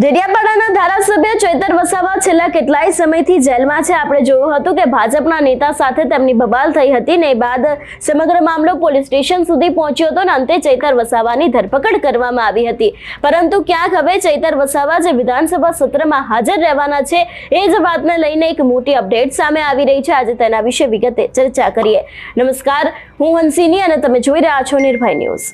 ડેડિયાપાડાના ધારાસભ્ય ચૈતર વસાવા છેલ્લા કેટલાય સમયથી જેલમાં છે. આપણે જોયું હતું કે ભાજપના નેતા સાથે તેમની બબાલ થઈ હતી ને બાદ સમગ્ર મામલો પોલીસ સ્ટેશન સુધી પહોંચ્યો હતો ને અંતે ચૈતર વસાવાની ધરપકડ કરવામાં આવી હતી. પરંતુ ક્યાંક હવે ચૈતર વસાવા જે વિધાનસભા સત્રમાં હાજર રહેવાના છે એ જ વાતને લઈને એક મોટી અપડેટ સામે આવી રહી છે. આજે તેના વિશે વિગતે ચર્ચા કરીએ. નમસ્કાર, હું હંસિની અને તમે જોઈ રહ્યા છો નિર્ભય ન્યૂઝ.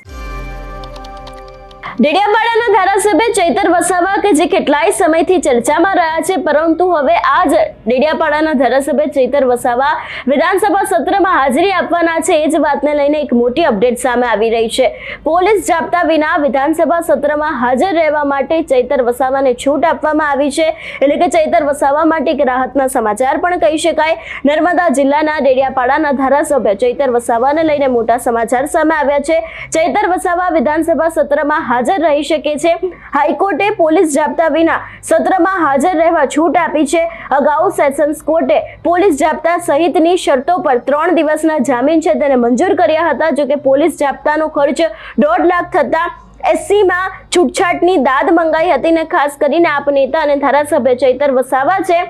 ડેડિયાપાડાના ધારાસભ્ય ચૈતર વસાવા કે જે કેટલાય સમયથી ચર્ચામાં રહ્યા છે, પરંતુ હવે આજ ડેડિયાપાડાના ધારાસભ્ય ચૈતર વસાવા વિધાનસભા સત્રમાં હાજરી આપવાના છે, એ જ વાતને લઈને એક મોટી અપડેટ સામે આવી રહી છે. પોલીસ જાપ્તા વિના વિધાનસભા સત્રમાં હાજર રહેવા માટે ચૈતર વસાવાને છૂટ આપવામાં આવી છે, એટલે કે ચૈતર વસાવા માટે એક રાહતના સમાચાર પણ કહી શકાય. નર્મદા જિલ્લાના ડેડિયાપાડાના ધારાસભ્ય ચૈતર વસાવાને લઈને મોટા સમાચાર સામે આવ્યા છે. ચૈતર વસાવા વિધાનસભા સત્રમાં હાજર રહી શકે છે. હાઈકોર્ટે પોલીસ જાપ્તા વિના સત્રમાં હાજર રહેવા છૂટ આપી છે. અગાઉ સેશન્સ કોર્ટે પોલીસ જાપ્તા સહિતની શરતો પર ત્રણ દિવસના જામીન છે તેને મંજૂર કર્યા હતા. જોકે પોલીસ જાપ્તાનો ખર્ચ દોઢ લાખ થતા એસસીમાં છૂટછાટની દાદ મંગાઈ હતી ને ખાસ કરીને આપ નેતા અને ધારાસભ્ય ચૈતર વસાવા છે.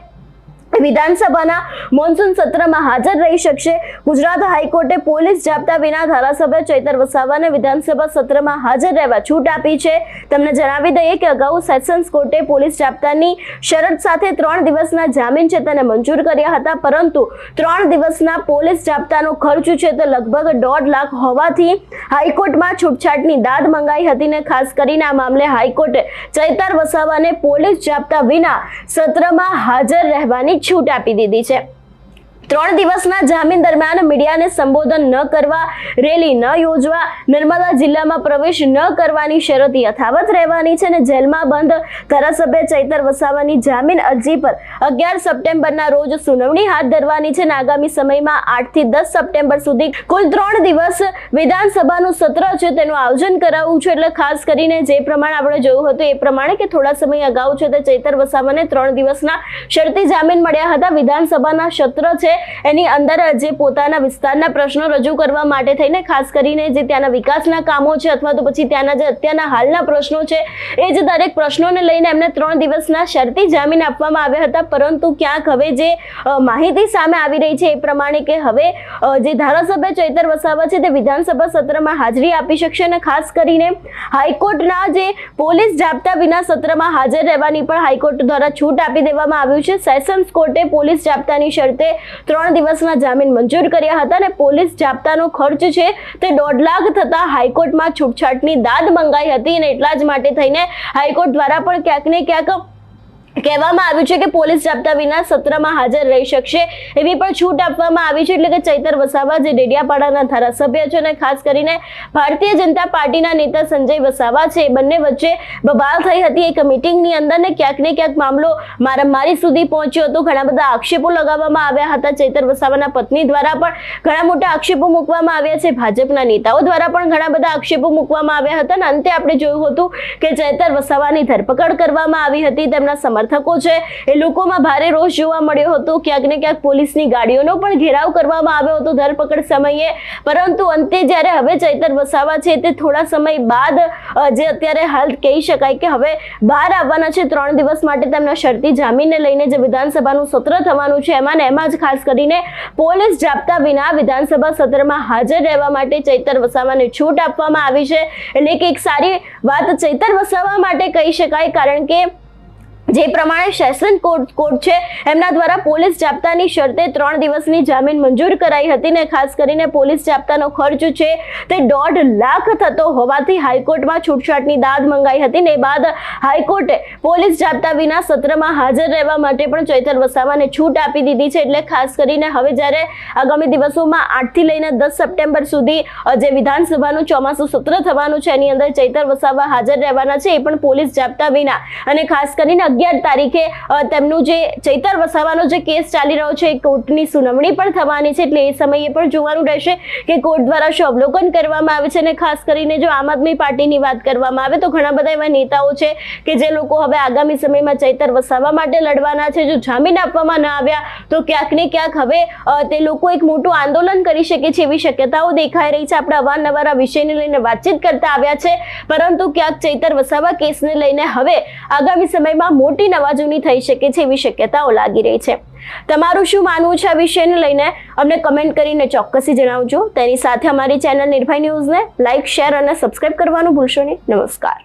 વિધાનસભાના મોન્સૂન સત્રમાં હાજર રહી શકશે. ગુજરાત હાઈકોર્ટે પોલીસ જાપ્તા વિના ધારાસભ્ય ચૈતર વસાવાને વિધાનસભા સત્રમાં હાજર રહેવા છૂટ આપી છે. તમને જણાવી દઈએ કે અગાઉ સેશન્સ કોર્ટે પોલીસ જાપ્તાની શરત સાથે ત્રણ દિવસના જામીન છે તેને મંજૂર કર્યા હતા. પરંતુ ત્રણ દિવસના પોલીસ જાપ્તાનો ખર્ચ છે તે લગભગ દોઢ લાખ હોવાથી હાઈકોર્ટમાં છૂટછાટની દાદ મંગાઈ હતી ને ખાસ કરીને આ મામલે હાઈકોર્ટે ચૈતર વસાવાને પોલીસ જાપ્તા વિના સત્રમાં હાજર રહેવાની છૂટ આપી દીધી છે. ત્રણ દિવસના જામીન દરમિયાન મીડિયાને સંબોધન ન કરવા, રેલી ન યોજવા, નર્મદા જિલ્લામાં પ્રવેશ ન કરવાની શરત યથાવત રહેવાની છે અને જેલમાં બંધ ધારાસભ્ય ચૈતર વસાવાની જામીન અરજી પર અગિયાર સપ્ટેમ્બરના રોજ સુનાવણી હાથ ધરવાની છે અને આગામી સમયમાં આઠથી દસ સપ્ટેમ્બર સુધી કુલ ત્રણ દિવસ વિધાનસભાનું સત્ર છે તેનું આયોજન કરાવવું છે. એટલે ખાસ કરીને જે પ્રમાણે આપણે જોયું હતું એ પ્રમાણે કે થોડા સમય અગાઉ છે તે ચૈતર વસાવાને ત્રણ દિવસના શરતી જામીન મળ્યા હતા. વિધાનસભાના સત્ર છે એની અંદર જે પોતાના વિસ્તારના પ્રશ્નો રજૂ કરવા માટે થઈને ખાસ કરીને જે ત્યાંના વિકાસના કામો છે અથવા તો પછી ત્યાંના જે અત્યારના હાલના પ્રશ્નો છે, એ જ દરેક પ્રશ્નોને લઈને એમને ત્રણ દિવસના શરતી જામીન આપવામાં આવ્યા હતા. પરંતુ ક્યાંક હવે જે માહિતી સામે આવી રહી છે એ પ્રમાણે કે હવે જે ધારાસભ્ય ચૈતર વસાવા છે તે વિધાનસભા સત્રમાં હાજરી આપી શકશે અને ખાસ કરીને હાઈકોર્ટના જે પોલીસ જાપ્તા વિના સત્રમાં હાજર રહેવાની પણ હાઈકોર્ટ દ્વારા છૂટ આપી દેવામાં આવ્યું છે. સેશન્સ કોર્ટે પોલીસ જાપ્તાની શરતે ત્રણ દિવસના જામીન મંજૂર કર્યા હતા અને પોલીસ જાપ્તાનો ખર્ચ છે તે દોઢ લાખ થતા હાઈકોર્ટમાં છૂટછાટની દાદ મંગાઈ હતી અને એટલા જ માટે થઈને હાઈકોર્ટ દ્વારા પણ ક્યાંક ને ક્યાંક કહેવામાં આવ્યું છે કે પોલીસ જાપ્તા વિના સત્રમાં હાજર રહી શકશે એવી પણ છૂટ આપવામાં આવી છે એટલે કે ચૈતર વસાવા જે ડેડિયાપાડાના ધારાસભ્ય છે અને ખાસ કરીને ભારતીય જનતા પાર્ટીના નેતા સંજય વસાવા છે, એ બંને વચ્ચે બબાલ થઈ હતી એક મિટિંગની અંદર ને ક્યાંક ને ક્યાંક મામલો મારામારી સુધી પહોંચ્યો હતો. ઘણા બધા આક્ષેપો લગાવવામાં આવ્યા હતા. ચૈતર વસાવાના પત્ની દ્વારા પણ ઘણા મોટા આક્ષેપો મૂકવામાં આવ્યા છે. ભાજપના નેતાઓ દ્વારા પણ ઘણા બધા આક્ષેપો મૂકવામાં આવ્યા હતા. અને અંતે આપણે જોયું હતું કે ચૈતર વસાવાની ધરપકડ કરવામાં આવી હતી. તેમના સમર્થકો છે. એ લોકોમાં ભારે રોષ જોવા મળ્યો હતો. ક્યાંક ને ક્યાંક પોલીસની ગાડીઓનો પણ ઘેરાવ કરવામાં આવ્યો હતો ધરપકડ સમયે. પરંતુ અંતે જ્યારે હવે ચૈતર વસાવા છે તે થોડા સમય બાદ જે અત્યારે હાલ કહી શકાય કે હવે બહાર આવવાના છે, ત્રણ દિવસ માટે તેમના શરતી જામીનને લઈને જે વિધાનસભાનું સત્ર થવાનું છે, એમાં ને એમાં જ ખાસ કરીને પોલીસ જાપતા વિના વિધાનસભા સત્રમાં હાજર રહેવા માટે ચૈતર વસાવાને છૂટ આપવામાં આવી છે. એટલે કે એક સારી વાત ચૈતર વસાવા માટે કહી શકાય, કારણ કે જે પ્રમાણે સેશન કોર્ટ કોર્ટ છે, એમના દ્વારા પોલીસ જાપ્તાની શરતે ત્રણ દિવસની જામીન મંજૂર કરાઈ હતી ને ખાસ કરીને પોલીસ જાપ્તાનો ખર્ચ છે તે દોઢ લાખ થતો હોવાથી હાઈકોર્ટમાં છૂટછાટની દાદ મંગાઈ હતી ને બાદ હાઈકોર્ટે પોલીસ જાપ્તા વિના સત્રમાં હાજર રહેવા માટે પણ ચૈતર વસાવાને છૂટ આપી દીધી છે, એટલે ખાસ કરીને હવે જ્યારે આગામી દિવસોમાં આઠથી લઈને દસ સપ્ટેમ્બર સુધી જે વિધાનસભાનું ચોમાસું સત્ર થવાનું છે, એની અંદર ચૈતર વસાવા હાજર રહેવાના છે, એ પણ પોલીસ જાપ્તા વિના. અને ખાસ કરીને અગિયાર તારીખે તેમનું જે ચૈતર વસાવાનો જે કેસ ચાલી રહ્યો છે, એ કોર્ટની સુનાવણી પણ થવાની છે, એટલે એ સમયે પણ જોવાનું રહેશે કે કોર્ટ દ્વારા શું અવલોકન કરવામાં આવે છે અને ખાસ કરીને જો આમ આદમી પાર્ટીની વાત કરવામાં આવે તો ઘણા બધા એવા નેતાઓ છે કે જે લોકો હવે આગામી સમયમાં ચૈતર વસાવા માટે લડવાના છે, જો જામીન આપવામાં ન આવ્યા તો ક્યાંક ને ક્યાંક હવે તે લોકો એક મોટું આંદોલન કરી શકે છે એવી શક્યતાઓ દેખાઈ રહી છે. આપણે અવારનવાર આ વિષયને લઈને વાતચીત કરતા આવ્યા છે, પરંતુ ક્યાંક ચૈતર વસાવા કેસને લઈને હવે આગામી સમયમાં મોટી નવાજૂની થઈ શકે છે એવી શક્યતાઓ લાગી રહી છે. તમારું શું માનવું છે આ વિષયને લઈને? અમને કમેન્ટ કરીને ચોક્કસી જણાવજો. તેની સાથે અમારી ચેનલ નિર્ભય ન્યૂઝને લાઇક શેર અને સબસ્ક્રાઇબ કરવાનું ભૂલશો નહીં. નમસ્કાર.